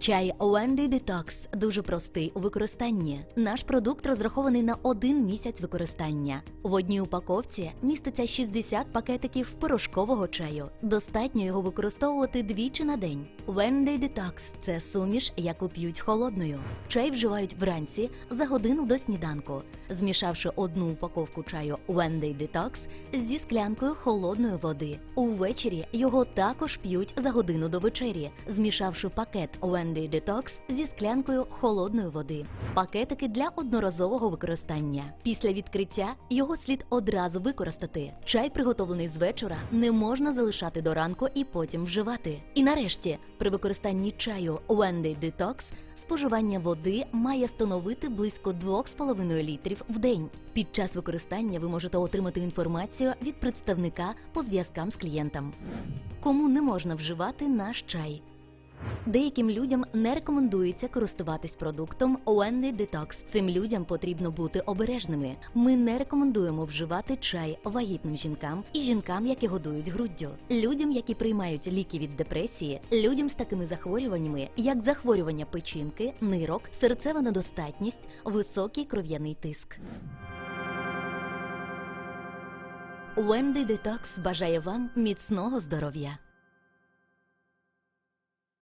Чай Wendy Detox дуже простий у використанні. Наш продукт розрахований на один місяць використання. В одній упаковці міститься 60 пакетиків порошкового чаю. Достатньо його використовувати двічі на день. Wendy Detox – це суміш, яку п'ють холодною. Чай вживають вранці за годину до сніданку, змішавши одну упаковку чаю Wendy Detox зі склянкою холодної води. Увечері його також п'ють за годину до вечері, змішавши пакет Wendy Detox зі склянкою холодної води. Пакетики для одноразового використання. Після відкриття його слід одразу використати. Чай, приготовлений з вечора, не можна залишати до ранку і потім вживати. І нарешті, при використанні чаю Wendy Detox споживання води має становити близько 2,5 літрів в день. Під час використання ви можете отримати інформацію від представника по зв'язкам з клієнтом. Кому не можна вживати наш чай? Деяким людям не рекомендується користуватись продуктом Wendy Detox. Цим людям потрібно бути обережними. Ми не рекомендуємо вживати чай вагітним жінкам і жінкам, які годують груддю, людям, які приймають ліки від депресії, людям з такими захворюваннями, як захворювання печінки, нирок, серцева недостатність, високий кров'яний тиск. Wendy Detox бажає вам міцного здоров'я.